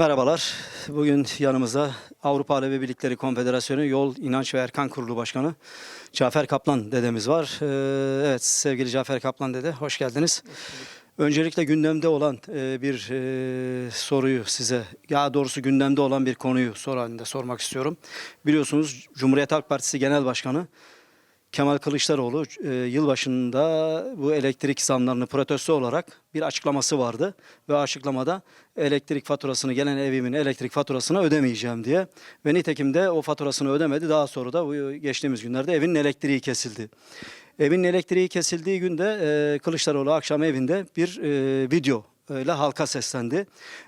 Merhabalar. Bugün yanımızda Avrupa Alevi Birlikleri Konfederasyonu Yol İnanç ve Erkan Kurulu Başkanı Cafer Kaplan dedemiz var. Ee, evet sevgili Cafer Kaplan dede hoş geldiniz. Öncelikle gündemde olan e, bir e, soruyu size, ya doğrusu gündemde olan bir konuyu soru halinde sormak istiyorum. Biliyorsunuz Cumhuriyet Halk Partisi Genel Başkanı Kemal Kılıçdaroğlu e, yılbaşında bu elektrik zamlarını protesto olarak bir açıklaması vardı. Ve açıklamada elektrik faturasını gelen evimin elektrik faturasını ödemeyeceğim diye. Ve nitekim de o faturasını ödemedi. Daha sonra da bu geçtiğimiz günlerde evin elektriği kesildi. Evin elektriği kesildiği günde e, Kılıçdaroğlu akşam evinde bir e, video ile halka seslendi.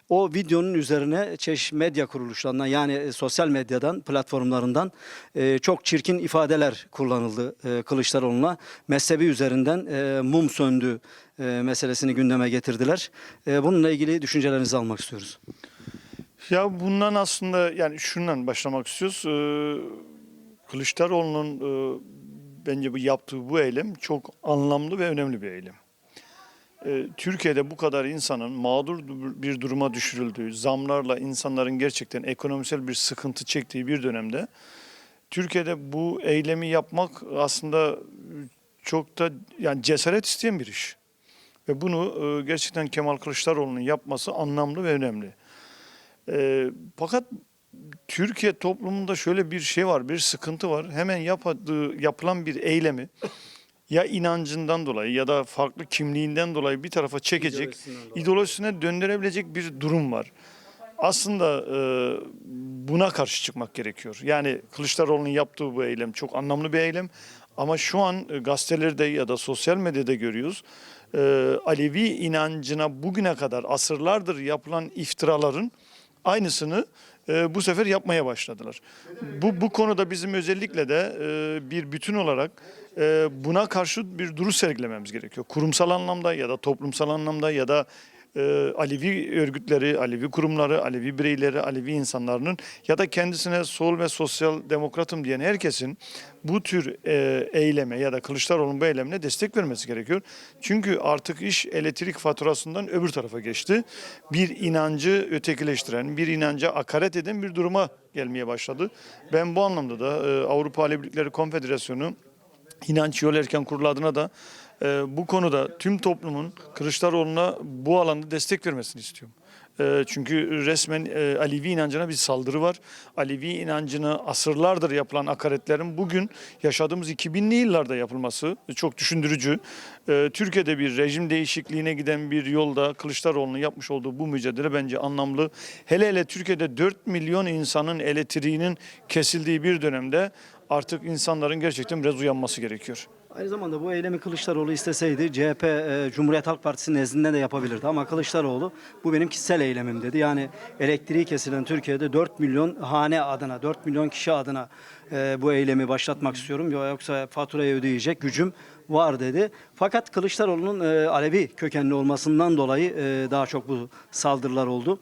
O videonun üzerine çeşitli medya kuruluşlarından yani e, sosyal medyadan, platformlarından e, çok çirkin ifadeler kullanıldı e, Kılıçdaroğlu'na. Mezhebi üzerinden e, mum söndü e, meselesini gündeme getirdiler. E, bununla ilgili düşüncelerinizi almak istiyoruz. Ya bundan aslında yani şundan başlamak istiyoruz. Ee, Kılıçdaroğlu'nun e, bence bu yaptığı bu eylem çok anlamlı ve önemli bir eylem. Ee, Türkiye'de bu kadar insanın mağdur bir duruma düşürüldüğü, zamlarla insanların gerçekten ekonomisel bir sıkıntı çektiği bir dönemde Türkiye'de bu eylemi yapmak aslında çok da yani cesaret isteyen bir iş. Ve bunu e, gerçekten Kemal Kılıçdaroğlu'nun yapması anlamlı ve önemli. E, fakat Türkiye toplumunda şöyle bir şey var, bir sıkıntı var. Hemen yaptığı, yapılan bir eylemi ya inancından dolayı ya da farklı kimliğinden dolayı bir tarafa çekecek, ideolojisine döndürebilecek bir durum var. Aslında e, buna karşı çıkmak gerekiyor. Yani Kılıçdaroğlu'nun yaptığı bu eylem çok anlamlı bir eylem. Ama şu an e, gazetelerde ya da sosyal medyada görüyoruz. E, Alevi inancına bugüne kadar asırlardır yapılan iftiraların aynısını e, bu sefer yapmaya başladılar. Bu bu konuda bizim özellikle de e, bir bütün olarak e, buna karşı bir duruş sergilememiz gerekiyor. Kurumsal anlamda ya da toplumsal anlamda ya da e, Alevi örgütleri, Alevi kurumları, Alevi bireyleri, Alevi insanların ya da kendisine sol ve sosyal demokratım diyen herkesin bu tür e, eyleme ya da Kılıçdaroğlu'nun bu eylemine destek vermesi gerekiyor. Çünkü artık iş elektrik faturasından öbür tarafa geçti. Bir inancı ötekileştiren, bir inanca hakaret eden bir duruma gelmeye başladı. Ben bu anlamda da e, Avrupa Alevi Birlikleri Konfederasyonu İnanç Yol Erken Kurulu adına da bu konuda tüm toplumun Kılıçdaroğlu'na bu alanda destek vermesini istiyorum. E, çünkü resmen e, Alevi inancına bir saldırı var. Alevi inancını asırlardır yapılan hakaretlerin bugün yaşadığımız 2000'li yıllarda yapılması çok düşündürücü. E, Türkiye'de bir rejim değişikliğine giden bir yolda Kılıçdaroğlu'nun yapmış olduğu bu mücadele bence anlamlı. Hele hele Türkiye'de 4 milyon insanın elektriğinin kesildiği bir dönemde artık insanların gerçekten biraz uyanması gerekiyor. Aynı zamanda bu eylemi Kılıçdaroğlu isteseydi CHP e, Cumhuriyet Halk Partisi nezdinde de yapabilirdi. Ama Kılıçdaroğlu bu benim kişisel eylemim dedi. Yani elektriği kesilen Türkiye'de 4 milyon hane adına, 4 milyon kişi adına e, bu eylemi başlatmak istiyorum. Yoksa faturayı ödeyecek gücüm var dedi. Fakat Kılıçdaroğlu'nun e, Alevi kökenli olmasından dolayı e, daha çok bu saldırılar oldu.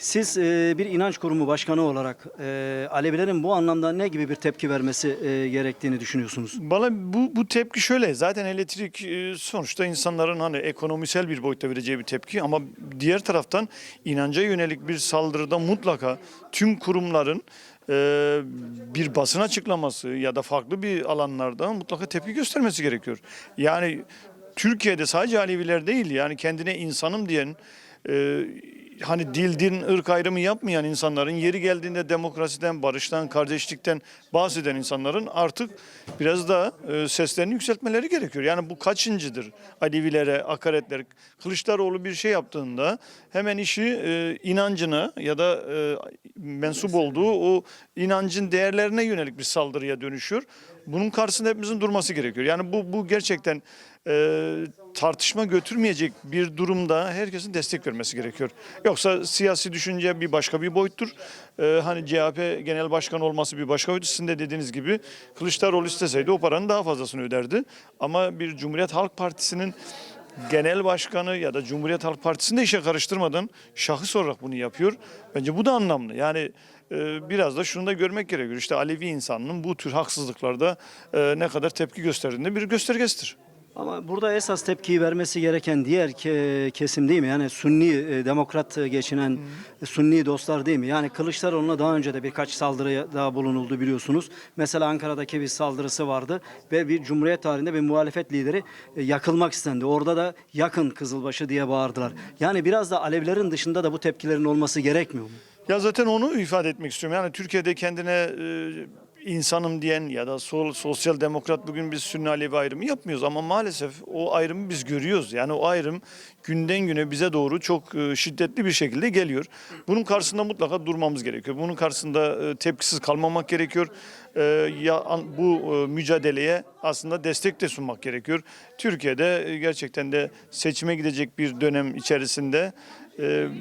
Siz e, bir inanç kurumu başkanı olarak e, Alevilerin bu anlamda ne gibi bir tepki vermesi e, gerektiğini düşünüyorsunuz? Bana bu, bu tepki şöyle. Zaten elektrik e, sonuçta insanların hani ekonomisel bir boyutta vereceği bir tepki ama diğer taraftan inanca yönelik bir saldırıda mutlaka tüm kurumların e, bir basın açıklaması ya da farklı bir alanlarda mutlaka tepki göstermesi gerekiyor. Yani Türkiye'de sadece Aleviler değil yani kendine insanım diyen e, hani dil, din, ırk ayrımı yapmayan insanların yeri geldiğinde demokrasiden, barıştan, kardeşlikten bahseden insanların artık biraz da e, seslerini yükseltmeleri gerekiyor. Yani bu kaçıncıdır Alevilere hakaretler? Kılıçdaroğlu bir şey yaptığında hemen işi e, inancına ya da e, mensup olduğu o inancın değerlerine yönelik bir saldırıya dönüşüyor. Bunun karşısında hepimizin durması gerekiyor. Yani bu bu gerçekten e, tartışma götürmeyecek bir durumda herkesin destek vermesi gerekiyor. Yoksa siyasi düşünce bir başka bir boyuttur. E, hani CHP genel başkan olması bir başka boyut. Sizin de dediğiniz gibi Kılıçdaroğlu isteseydi o paranın daha fazlasını öderdi. Ama bir Cumhuriyet Halk Partisi'nin genel başkanı ya da Cumhuriyet Halk Partisi'ni de işe karıştırmadan şahıs olarak bunu yapıyor. Bence bu da anlamlı. Yani e, biraz da şunu da görmek gerekiyor. İşte Alevi insanının bu tür haksızlıklarda e, ne kadar tepki gösterdiğinde bir göstergesidir. Ama burada esas tepkiyi vermesi gereken diğer ke- kesim değil mi? Yani Sunni e, demokrat e, geçinen e, Sunni dostlar değil mi? Yani Kılıçdaroğlu'na daha önce de birkaç saldırı daha bulunuldu biliyorsunuz. Mesela Ankara'daki bir saldırısı vardı ve bir Cumhuriyet tarihinde bir muhalefet lideri e, yakılmak istendi. Orada da yakın Kızılbaşı diye bağırdılar. Yani biraz da Alevilerin dışında da bu tepkilerin olması gerekmiyor mu? Ya zaten onu ifade etmek istiyorum. Yani Türkiye'de kendine e, insanım diyen ya da sol, sosyal demokrat bugün biz Sünni Alevi ayrımı yapmıyoruz ama maalesef o ayrımı biz görüyoruz. Yani o ayrım günden güne bize doğru çok e, şiddetli bir şekilde geliyor. Bunun karşısında mutlaka durmamız gerekiyor. Bunun karşısında e, tepkisiz kalmamak gerekiyor. E, ya bu mücadeleye aslında destek de sunmak gerekiyor. Türkiye'de gerçekten de seçime gidecek bir dönem içerisinde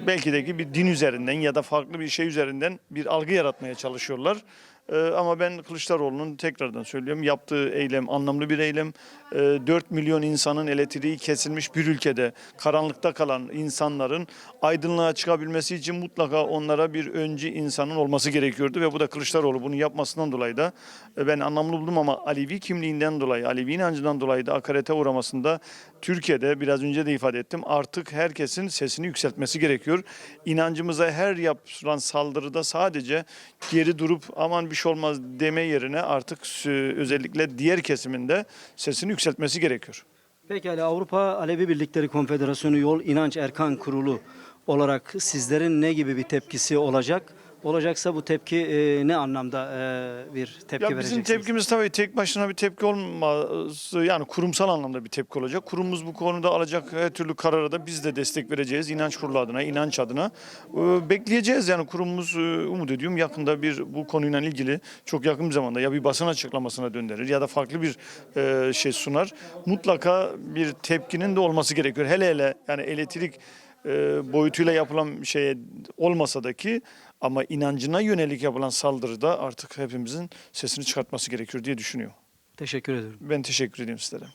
belki de ki bir din üzerinden ya da farklı bir şey üzerinden bir algı yaratmaya çalışıyorlar. E, ama ben Kılıçdaroğlu'nun tekrardan söylüyorum yaptığı eylem anlamlı bir eylem. E, 4 milyon insanın elektriği kesilmiş bir ülkede karanlıkta kalan insanların aydınlığa çıkabilmesi için mutlaka onlara bir öncü insanın olması gerekiyordu ve bu da Kılıçdaroğlu bunu yapmasından dolayı da e, ben anlamlı buldum ama Alevi kimliğinden dolayı, Alevi inancından dolayı da akarete uğramasında Türkiye'de biraz önce de ifade ettim artık herkesin sesini yükseltmesi gerekiyor. İnancımıza her yapılan saldırıda sadece geri durup aman bir şey olmaz deme yerine artık özellikle diğer kesiminde sesini yükseltmesi gerekiyor. Pekala Avrupa Alevi Birlikleri Konfederasyonu Yol İnanç Erkan Kurulu olarak sizlerin ne gibi bir tepkisi olacak? Olacaksa bu tepki e, ne anlamda e, bir tepki Ya bizim vereceksiniz? tepkimiz tabii tek başına bir tepki olmaz. Yani kurumsal anlamda bir tepki olacak. Kurumumuz bu konuda alacak her türlü karara da biz de destek vereceğiz. İnanç kurulu adına, inanç adına. Ee, Bekleyeceğiz yani kurumumuz e, umut ediyorum yakında bir bu konuyla ilgili çok yakın bir zamanda ya bir basın açıklamasına döndürür ya da farklı bir e, şey sunar. Mutlaka bir tepkinin de olması gerekiyor. Hele hele yani elektrik e, boyutuyla yapılan şey olmasa da ki ama inancına yönelik yapılan saldırıda artık hepimizin sesini çıkartması gerekiyor diye düşünüyorum. Teşekkür ederim. Ben teşekkür ediyorum sizlere.